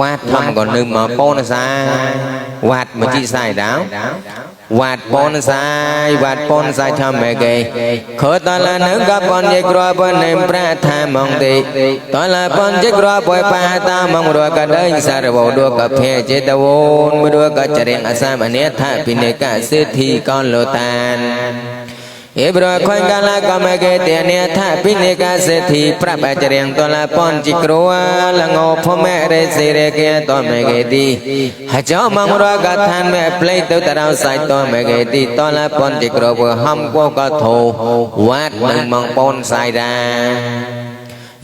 វត្តធម្មក៏នឹមមកបូនសាយវត្តមកជីសាយដៅវត្តបូនសាយវត្តបូនសាយធម្មគេខតលានឹងកបនយក្របនិមប្រាថាមងទេតលាបនយក្របបាតាមងរកដេញសារវដកភេចេតវូនមរកចរិងអសាមនេថាពិនេកសិទ្ធិកលតាន ဧဘရခွန်ကလာကမကေတေနေထပိနေကစေတိပြပကြရင်တောလပွန်จิကရောလငောဖမဲရေစေရကေတောမကေတိဟကြောမမရကသံမဲပလိတုတရောဆိုင်တောမကေတိတောလပွန်จิကရောဘဟမ်ကောကသောវត្តនឹងមងបនសាយដា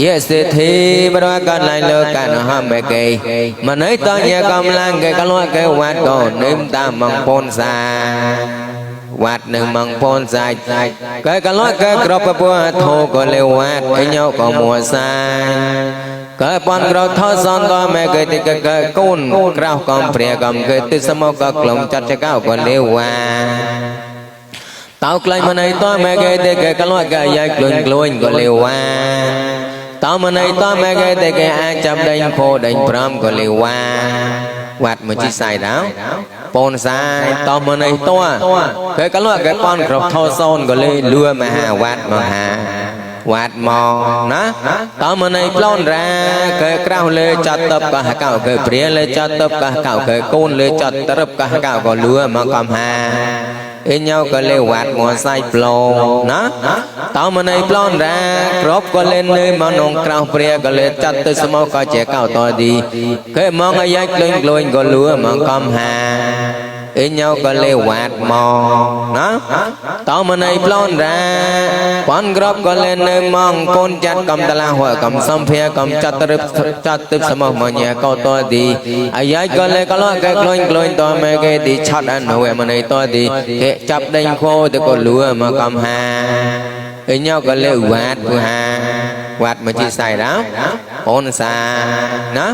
យេសិទ្ធិបរកណៃលោកណហមកេមណៃតញ្ញកំឡាំងកេកលកេវត្តកោនិមតាមងបនសា វត្តនឹងមងពនសាច់កែកលកែក្របពពោះធោក៏លេវត្តអញោក៏មួសាកែបនក្រថសន្តមកេតិកកែកូនក្រៅកំព្រះកំកេទិសមកក្លងចាត់ចកោក៏លេវត្តតោក្លែងមណៃតមកេតិកែកលកែយ៉ាយក្លួនក្លួនក៏លេវត្តតោមណៃតមកេតិកែអាចចាប់ដេញខោដេញប្រាំក៏លេវ ត្តវត្តមកជីសាយដល់ពនសាយតមនៃតួគេកលក់គេប៉ុនគ្រប់ថោសូនក៏លេលួមហាវត្តមហាវត្តមកណាតមនៃប្លន់រាគេក្រៅលើចាត់តបកះកៅគេព្រាលើចាត់តបកះកៅគេកូនលើចាត់ត្រឹបកះកៅក៏លួមកកំហា អេញោក៏លេវត្តមកសាយប្លន់ណាតមនៃប្លន់រាគ្រប់ក៏លេនៅមកនងក្រៅព្រាក៏លេចាត់ទៅស្មោក៏ជាកៅតទីគេមកអាយ៉ាច់ក្លែងក្លួយក៏លួមកកំហា អេញោក៏លេវត្តមកណាតោមណៃប្លន់រាបនក្របក៏លេនៅមកកូនចាត់កំតឡាហួកំសំភាកំចាត់រឹបចាត់ទឹបសមមញ្ញាកោតទីអាយ៉ាច់ក៏លេក៏លកែក្លុញក្លុញតមេគេទីឆាត់អនុវមណៃតទីគេចាប់ដេញខោទៅក៏លួមកកំហាអេញោក៏លេវត្តពុហាវត្តមកជីសៃដល់ អូនសាណា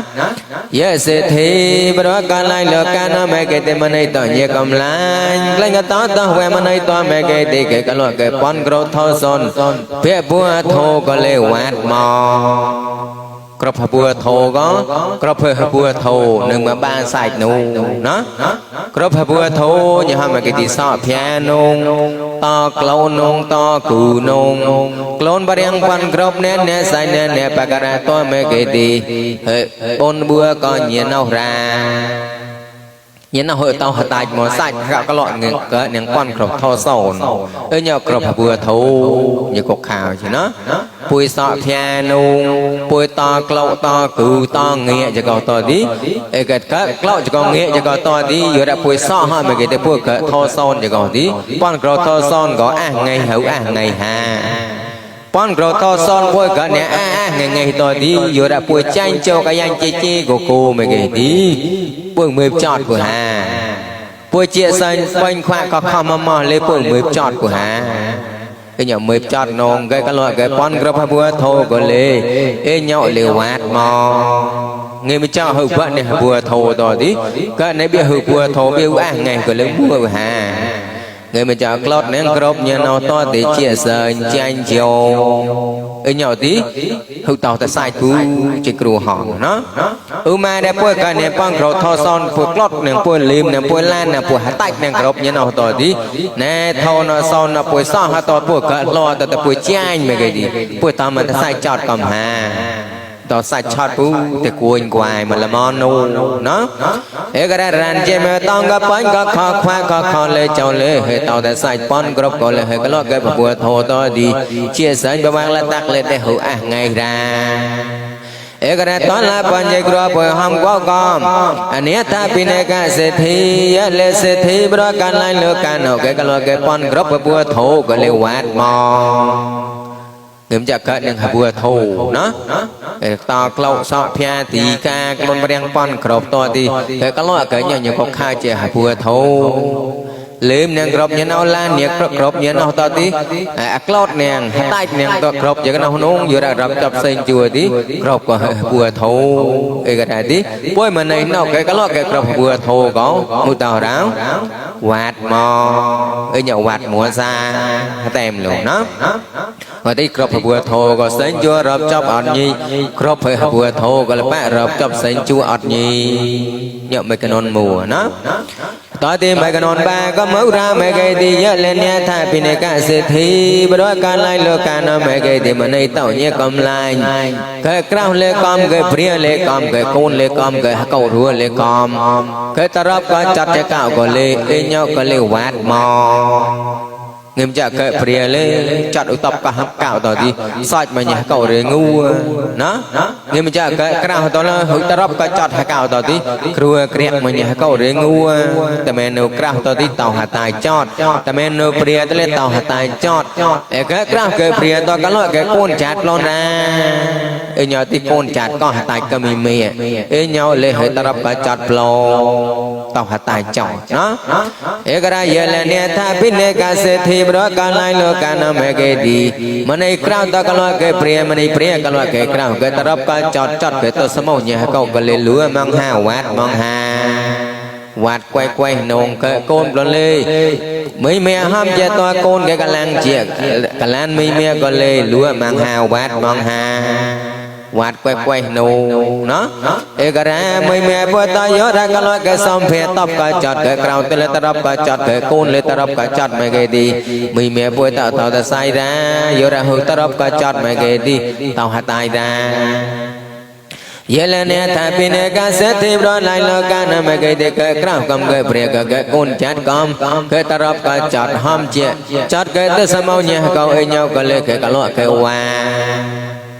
យេសេធិបរកលៃលកានមកេតមណៃតញេកំឡាញ់ក្លែងកតតវេមណៃតមកេតិកេកលកេបនក្រោថោសុនភេពុធោកលេវត្តមក ក្របហពួរធោក៏ក្របហពួរធោនឹងមកបានសាច់នោះណាក្របហពួរធោញហមកេតិសោភែនុងតក្លូននុងតគូនុងក្លូនបរៀងបានក្របណែណែសៃណែណែបករៈតមកេតិហេបុនបួក៏ញៀនអរា ញ៉ាំហឺតោហតាច់មកសាច់កកលក់ងើកនាងប៉ុនគ្រប់ថោសោនអើញ៉ាគ្រប់បួធូញ៉ាកុកខាវ chứ nó ពួយសក់ភែនុងពួយតក្លោកតគឺតងាចកតទីអេកកក្លោកចកងាចកតទីយរពួយសក់ហមកគេទៅពួយកថោសោនចកទីប៉ុនក្រថោសោនក៏អះងៃហៅអះងៃហា quan gro to son voi cả nè a a ngày ngày tôi đi vừa đã bùi chanh cho cái anh chị chi của cô mày ngày đi. Bùi mười chọt của hà. Bùi chia xanh quanh khoa có khó mà mò lấy bùi mười chọt của hà. Cái nhỏ mười chọt nồng cái cái loại cái con gro hai bùa thô của lê. Ê nhậu liều hoạt mò. Ngày mới cho hữu vợ này vừa thổ rồi đi. Cái này bia hữu vừa thổ bia à ngày của lấy bùa hà. Người mà chào clot nén crop như nào to thì chia sẻ chanh chiều ở nhỏ tí hữu tàu ta sai cú chỉ cừu hòn nó ừ mà để bôi cái này băng crop thò son bôi clot nén bôi lim nén bôi lan nén bôi hạt tách nén crop như nào to tí nè thò nó son nó bôi son hạt to bôi cái lo ta ta bôi chanh mấy cái đi bôi tao mà ta sai chọt cầm hà តសាច់ឆត់ពូតែគួយគួយមកលមនូណាអេកររានជាមើតងកបាញ់ក៏ខខ្វាក៏ខលេចោលេហេតតែសាច់ប៉ុនគ្រប់ក៏លេហេក្លោកគេពពួធោតទីជាសាច់បវាងលតាក់លេតែហូអះងៃរាឯករតនឡាបញ្ញក្រពហំកកំអនិយតាពិនេកសិទ្ធិយលេសិទ្ធិប្រកានឡៃលោកកានោគេក្លោកគេប៉ុនគ្រប់ពពួធោក៏លេវ៉ាត់មក ងើមចកើតនឹងហវធោណាតក្លោសោភៈទីកាក្លុនរៀងប៉ុនក្របតទីតែក្លោអកញ្ញញកខាជាហវធោ ngầm chặt cỡ nâng hà bùa thù nó to klau sọ pia tí ca con bèn pon crop to tí cái cái lo cái nhà nhà có khai chè hà bùa thù lếm nang crop nhà nào lan nhà crop crop nhà nào to tí à cloud nang tai nang to crop nhà cái nào nung vừa đã rập chập sen chùa tí crop của bùa thù cái cái này tí bôi mà này nào cái cái lo cái crop bùa thù có mu tàu ráo quạt mò ở nhà quạt mùa xa tem luôn nó បើទីគ្រប់ព្រួធោក៏សេងជួរាប់ចប់អត់ញីគ្រប់ព្រួធោក៏លបាក់រាប់ចប់សេងជួអត់ញីញឹកមិនកណនមួណា តើទីមកណនបាក៏មករាមកេទីយលញ្ញាថាពិនិកសិទ្ធិបរកាលៃលោកកានមកេទីមនីតោញកំឡាញកែក្រៅលេកំកែព្រាលេកំកែកូនលេកំកែកោរួលេកំកែតរប់ក៏ចាត់ចកក៏លេអេញោក៏លេវ៉ាត់មក nghiêm chả kệ bria lê chặt ưu tập cả hấp cạo tỏ đi. Sạch mà nhà cậu rề ngu nó nghiêm chả kệ cái nào tỏ là hữu ta rắp cả chặt hạ cạo tỏ đi. Krua kriek mà nhà cậu rề ngu ta mẹ nấu krao tỏ đi tàu hạ tài chọt. Ta mẹ nấu bria ta lên tàu hạ tài chọt. Cái krao kệ bria tỏ cái loại cái côn chặt lon ra. Ê nhờ tí côn chặt có hạ tài cơ mì mì ê nhau lê hữu ta rắp cả chặt lò tàu hạ tài chọt nó. Ê cái ra giờ là nè tha biết nè cả sẽ thi ប្រកាលៃលោកកានមកេទីមនីក្រៅតកលកេព្រាមនីព្រាកលកេក្រៅកេតរបកចតចតកេតសមោញះកោកលេលួមងហាវ៉ាត់មងហាវត្ត quay quay នងកកូនប្លលេមីមីហំជាតកូនកេកលាំងជាកលានមីមីក៏លេលួមងហាវត្តមងហា quạt quay quay nụ nó e gara mây mẹ bữa ta nhớ ra cái loại cái xong phê tập cái chọt cái cầu tên lên tập cái chọt cái côn lên tập cái chọt mày cái đi mây mẹ bữa ta tao ta sai ra nhớ ra hướng tập cái chọt mày cái đi tao hạt tai ra Yelene thapine ka sethi bro lai lo ka na me ke de ke krao kam ke bre ke ke kun chat kam ke tarap ka chat ham che chat ke te samau nya kau e nhau ke le ke ka lo ke wa វត្តគេមកជីសាយដែរណោបាសាយាណោតទេមរណៃកពួកមរាមកេទីពួយមណៃតញកំឡាញ់កែប៉ុនគ្រប់លេពពួ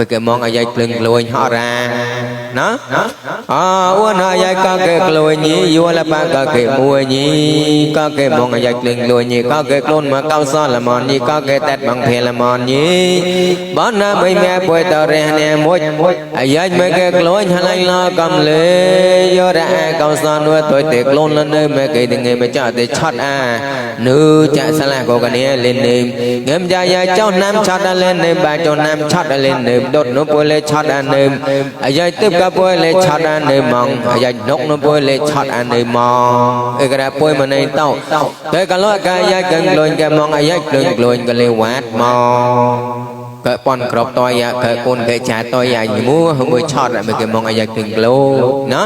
មកគេមកអាយ៉ៃភ្លឹងក្លួយហរាណាអអូនអាយ៉ៃកាគេក្លួយញីយួរលបាកាគេមួយញីកាគេមកអាយ៉ៃភ្លឹងក្លួយញីកាគេខ្លួនមកកោសលមនញីកាគេតែតបងភេលមនញីបនមីមែពួយតរះនេះមួយអាយ៉ៃមកគេក្លួយហឡៃឡកំលេយរអាកោសននួយទុយទេខ្លួនលនៅមកគេទាំងឯមកចាទេឆត់អានឺចាក់សឡាកកនេះលេនេងឹមចាយាចោណាំឆត់លេនេបាចោណាំឆត់លេនេនេម đốt nó bôi lên chót ăn nêm à dây tiếp cả bôi lên chót ăn nêm mong à dây nốc nó bôi lên chót ăn nêm mong cái cái bôi mà này tao cái cái lo cái dây cần lùi cái mong à dây lùi lùi cái lê quát mong កើប៉ុនក្របតយ៉ាកើកូនកើចាតយ៉ាញមួមួយឆត់មកគេមកអាយ៉ាគឹងក្លោណា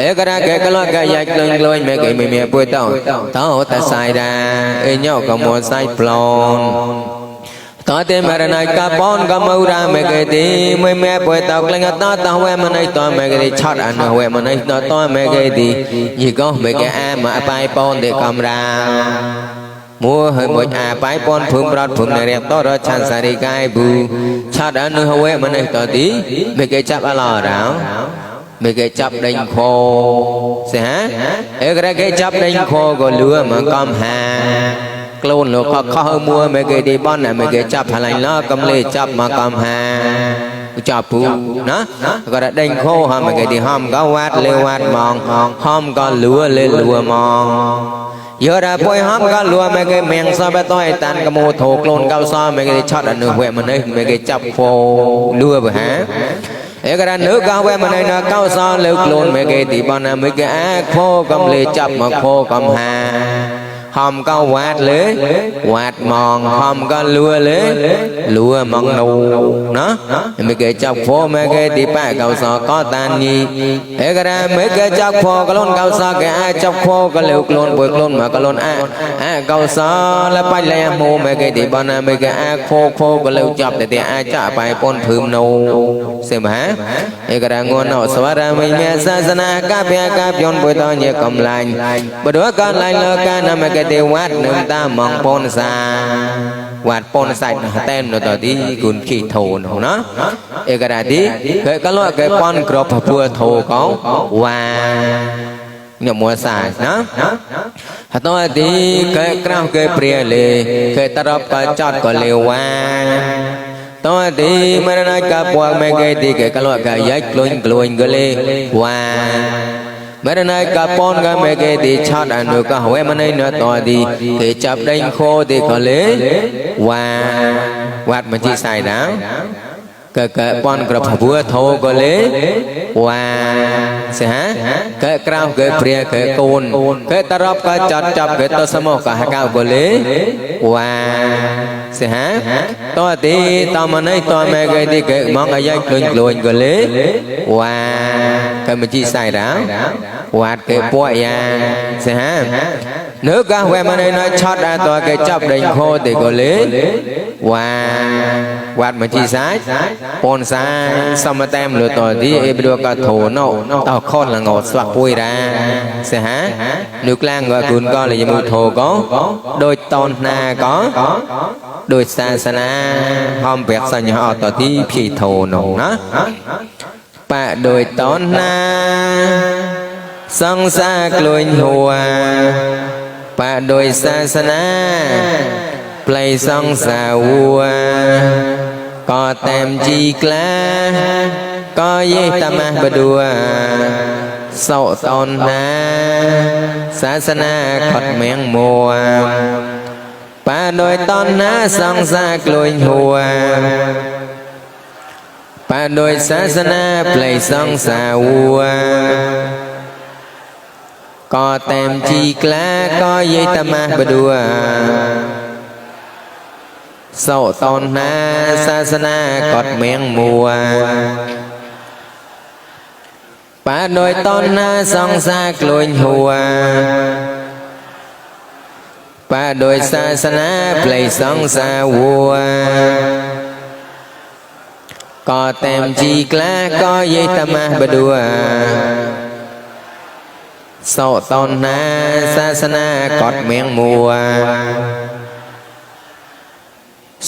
អេការកែក្លោកែយ៉ាគឹងក្លោមកគេមីមីពួយតោតោតសៃដាអេញោកមួសៃប្លូន to te marana ka pon ka maura me ke ti me me pwe tao kling ta ta we manai to me ke ti chot an we manai to to me ke ti nhi ko me ke a ma pai pon te kam ra មួហើយមួយអាបាយពនភូមិប្រតភូមិរៀបតរឆានសារីកាយប៊ូឆាត់អនុហវេម្នេះតទីមេគេចាប់អឡរោមេគេចាប់ដេញខោសិហាអេក្រគេចាប់ដេញខោក៏លឿមកកំហា ក្លូនលោកខខមួមេគេទីបនមេគេចាប់ផ្លាញ់ឡកំលេចាប់មកកំហាចាប់ពូណាក៏ដេញខោហមគេទីហមក៏វ៉ាត់លេវ៉ាត់ម៉ងហមក៏លួលេលួម៉ងយោរ៉ាពុយហមក៏លួមេគេមៀងសបតយតានកមោធោក្លូនកៅសមេគេឆត់អនុវេម្នេះមេគេចាប់ហ្វោលួបហាឯករនៅកោវេម្នេះណកៅសលើក្លូនមេគេទីបនមេគេអាខោកំលេចាប់មកខោកំហា hòm có quạt lưới, quạt mòn hòm có lúa lưới, lúa mòn nụ nó. Mấy cái chọc phố mấy cái đi ba cầu sọ có tan nhi. Thế cái ra mấy cái chọc phố có luôn cầu sọ cái ai chọc phố có liệu luôn bồi luôn mà có luôn à à cầu sọ là bay lẹ mù mấy cái đi bọn mấy cái à phố phố có liệu chọc để thì ai chả bài pon phüm nụ xem hả? Thế cái ra ngon nọ sọ ra mình mẹ sa sa, na cá bia cá pion bồi to nhẹ cầm lành. Bữa đó con lành lơ ca nằm mấy cái ទេវត្តនឹងតាមងពនសាវត្តពនសាច់តែនទៅទីគុណគីធូនណាអេករាទីគេកលគេពនក្របពួធូកោវ៉ាញមួសាណាហតទីគេក្រៅគេព្រាលេគេតរបកចតក៏លេវ៉ាតតោទីមរណកពួកមេកេទីកេកលវកយ៉ាច់ក្លួញក្លួញកលេវ៉ា မရဏိကပောင်းကမေကေတိခြားတန်တို့ကဝဲမနိုင်တော်သည်ခေချပ်တိုင်းခေါ်တဲ့ကလေးဝါဝတ်မကြည့်ဆိုင်တာ កកបនក្របពួរធោកលេវ៉ាសិហាកក្រៅកព្រាកកូនកតរបកចាត់ចាប់កតសមកហកកលេវ៉ាសិហាតទីតមណៃតមេកេទីកមកអាយក្លួញក្លួញកលេវ៉ាកមជីសៃណា quạt cái bụi à. ya, sẽ ha nước các quẹt mà này nói chót ra tòa cái chọc đành khô thì có lý. Và quạt mà chi sai pon sai xong mà tem lừa tòa thì em đưa cả thổ nộ tàu khôn là ngọt xoạc bụi ra. Sẽ ha nước lang gọi cuốn co là một thổ có. Đôi tôn na có. Đôi sa sa na. Hôm việc sao nhỏ tòa thì phi thổ nổ nó. Bà đôi tôn na. សាសនាហំប្រាក់សញ្ញអតទីភីធោណោណាបៈដោយតនណាសង្សារក្លួញហួរបៈដោយសាសនាផ្លៃសង្សារវួក៏តែមជីក្លាក៏យេតមះបដួសោតនណាសាសនាខត់មៀងមួបាដោយតនណាសង្សារក្លួញហួបាដោយសាសនាផ្លៃសង្សារវួ có tem chi lá có dây tâm ma bà đùa sầu tôn na sa sa na cọt miệng mùa bà đôi tôn na song sa lùi hùa bà đôi sa sa na play song sa hùa có tem chi lá có dây tâm ma bà đùa โสตนนาศาสนากอดเมียงมัว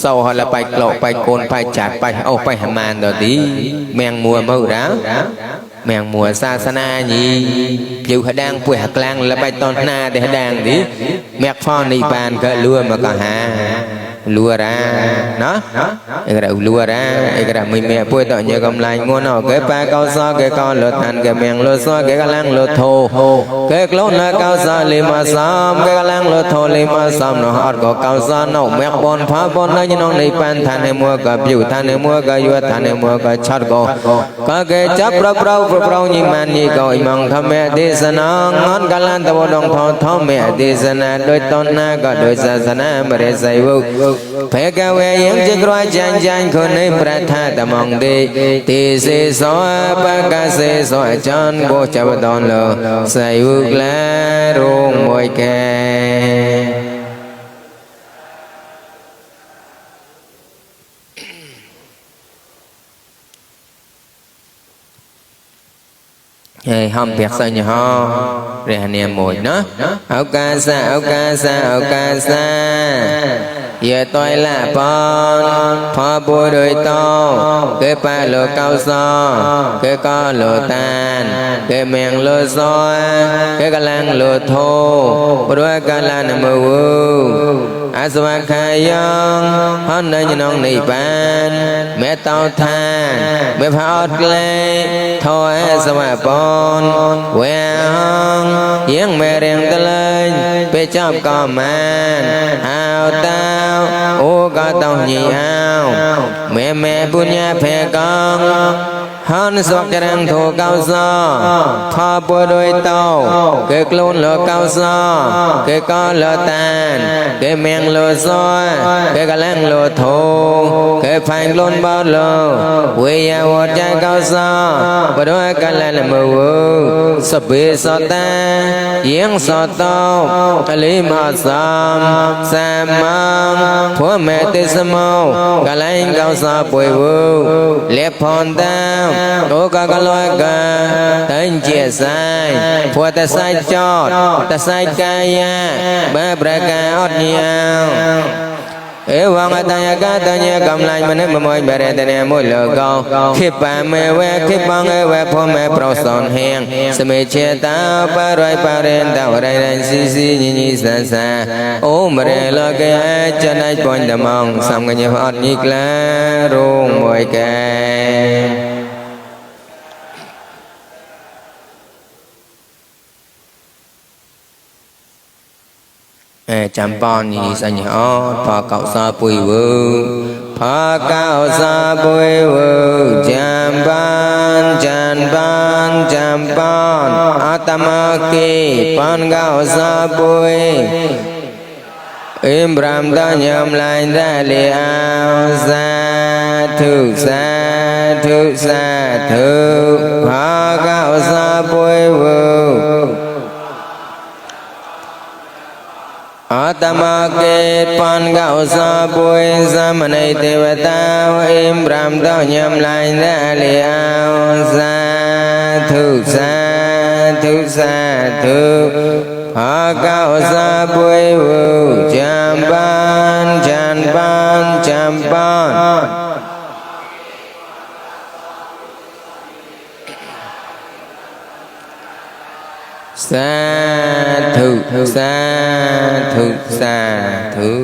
เศร้าหละไปโกรกไปโกนไปจัดไปเอาไปหามานดอดีเมียงมัวมือร้าเมียงมัวศาสนาญีผิวหดังป่วยหักลางละไปตอนหน้าเดหดแดงดีแมกฟอนในบานก็ลัวมาก็หา ពុះហក្លាំងលបៃតនណាទេហដាងទីមាក់ផននេះបានក៏លួមកកហា luara nó cái luara cái mình mẹ bôi tội nhờ cầm lại nguồn nó cái ba cao so cái con lột thành cái miệng lột so cái lăng lột thô cái lốt là cao so lì mà xóm cái lăng lột thô lì mà xóm nó hot có cao so nó mẹ bon phá bon nó như nó này pan thành này mua cái biểu thành này mua cái vua thành này mua cái chót có có cái chấp rau rau rau rau như man như gọi mong thăm mẹ đi sa nó ngon cái lan tao đồng thọ thọ mẹ đi sa na đôi tôn na có đôi sa sa na mà để say vô ភេកវេយងជាក្រចាញ់ចាញ់ខុនៃប្រថាតំងទេទេសេសោបកសេសោច័នបោចបតនលោសៃវុក្លារងមួយកែហើយហំពាក់សញ្ញហោរះនាមួយណាឱកាសឱកាសឱកាស យាតយលបនផពុដោយតោគេប៉លោកោសគេក៏លោតានគេមៀងលោសគេកលាំងលោធោព្រោះកលានមវ អសវខាយងហនញនងនិបានមេតោឋានមេផោតក្លេធោអសវបនវេហងយើងមេរៀងតលែងពេលចាប់ក៏មានហៅតាអូកតោញីអោមេមេពុញ្ញាភេកង ហនសកចរងធោកោសផពុដោយតោគេខ្លួនលោកោសគេក៏លតានគេមៀងលោសគេកលាំងលោធោគេផាញ់ខ្លួនបោលោវេយវតចកោសបរកលលមវសបេសតាយងសតោកលិមសំសមភួមេទេសមោកលែងកោសពុយវលេផនតា គោកកលកតែងជាសាយព្រោះតែសាយចតតែសាយកាយាបើប្រកាអត់ញាវเอวังอตัญญากาตัญญากำลังมันมมวยเบรตเนมุลกองคิปะเมเวคิปังเอเวพมเอปรสอนเฮงสมิเชตาปารวยปาเรนตาวไรรันสีสีญิญิสันสาโอมเรลกะจนัยปอนตมองสัมกัญญะอดนิกลารุงมวยแก យ Im Ram ta nhầm lại ra lì ao sa thu sa thu sa thu Phá cao sa bôi vô Ở tâm kết pan gạo sa bôi sa mà này tê bà tao Im Ram ta nhầm lại ra lì ao sa thu sa thu sa thu ภากาวสาปุยวุจามปานจานปานจามปานสาธุสาธุสาธุ အာတမကေပန်ကောဇာပွေသမနိတေဝတံဣမ္ဗြံတောညံလိုင်းသလီအောင်သာธุသာธุသာธุအာကောဇာပွေဝုဇံပန်ဇံပန်ဇံပန် သာဓုသာဓုသာဓု